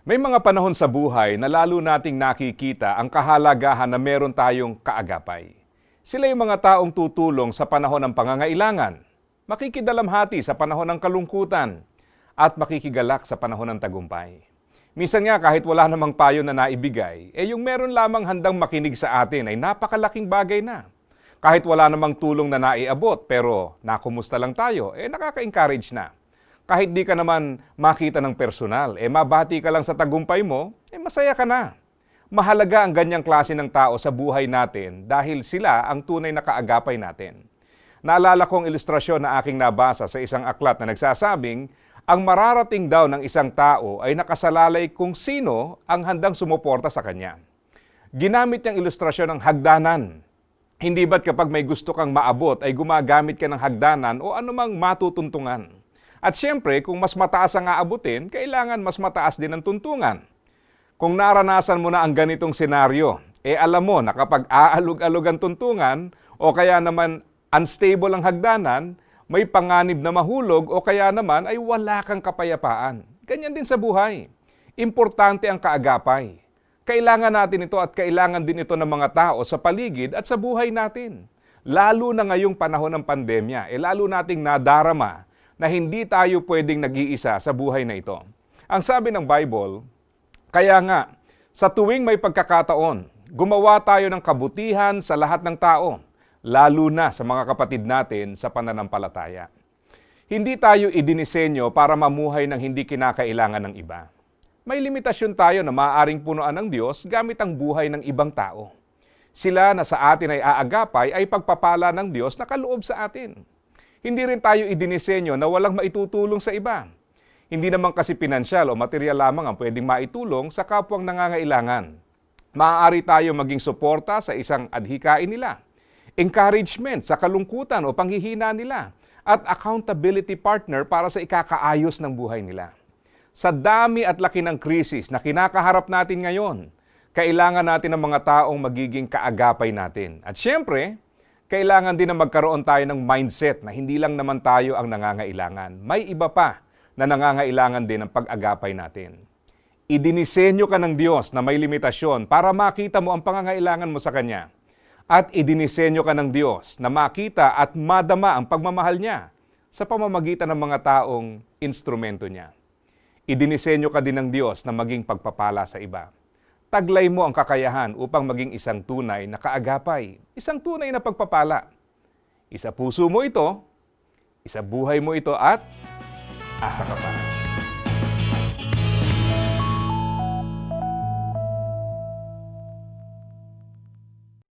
May mga panahon sa buhay na lalo nating nakikita ang kahalagahan na meron tayong kaagapay. Sila yung mga taong tutulong sa panahon ng pangangailangan, makikidalamhati sa panahon ng kalungkutan, at makikigalak sa panahon ng tagumpay. Minsan nga kahit wala namang payo na naibigay, eh yung meron lamang handang makinig sa atin ay napakalaking bagay na. Kahit wala namang tulong na naiabot pero nakumusta lang tayo, eh nakaka-encourage na. Kahit di ka naman makita ng personal, eh mabati ka lang sa tagumpay mo, eh masaya ka na. Mahalaga ang ganyang klase ng tao sa buhay natin dahil sila ang tunay na kaagapay natin. Naalala kong ilustrasyon na aking nabasa sa isang aklat na nagsasabing, ang mararating daw ng isang tao ay nakasalalay kung sino ang handang sumuporta sa kanya. Ginamit niyang ilustrasyon ng hagdanan. Hindi ba't kapag may gusto kang maabot ay gumagamit ka ng hagdanan o anumang matutuntungan? At siyempre, kung mas mataas ang aabutin, kailangan mas mataas din ang tuntungan. Kung naranasan mo na ang ganitong senaryo, eh alam mo na kapag aalog-alog ang tuntungan o kaya naman unstable ang hagdanan, may panganib na mahulog o kaya naman ay wala kang kapayapaan. Ganyan din sa buhay. Importante ang kaagapay. Kailangan natin ito at kailangan din ito ng mga tao sa paligid at sa buhay natin. Lalo na ngayong panahon ng pandemya, eh lalo nating nadarama na hindi tayo pwedeng nag-iisa sa buhay na ito. Ang sabi ng Bible, kaya nga, sa tuwing may pagkakataon, gumawa tayo ng kabutihan sa lahat ng tao, lalo na sa mga kapatid natin sa pananampalataya. Hindi tayo idinisenyo para mamuhay ng hindi kinakailangan ng iba. May limitasyon tayo na maaaring punuan ng Diyos gamit ang buhay ng ibang tao. Sila na sa atin ay aagapay ay pagpapala ng Diyos na kaloob sa atin. Hindi rin tayo idinisenyo na walang maitutulong sa iba. Hindi naman kasi pinansyal o material lamang ang pwedeng maitulong sa kapwang nangangailangan. Maaari tayo maging suporta sa isang adhikain nila encouragement sa kalungkutan o panghihina nila, at accountability partner para sa ikakaayos ng buhay nila. Sa dami at laki ng krisis na kinakaharap natin ngayon, kailangan natin ng mga taong magiging kaagapay natin. At syempre, kailangan din na magkaroon tayo ng mindset na hindi lang naman tayo ang nangangailangan. May iba pa na nangangailangan din ng pag-agapay natin. Idinisenyo ka ng Diyos na may limitasyon para makita mo ang pangangailangan mo sa Kanya at idinisenyo ka ng Diyos na makita at madama ang pagmamahal niya sa pamamagitan ng mga taong instrumento niya. Idinisenyo ka din ng Diyos na maging pagpapala sa iba. Taglay mo ang kakayahan upang maging isang tunay na kaagapay, isang tunay na pagpapala. Isa puso mo ito, isa buhay mo ito at asa ka pa.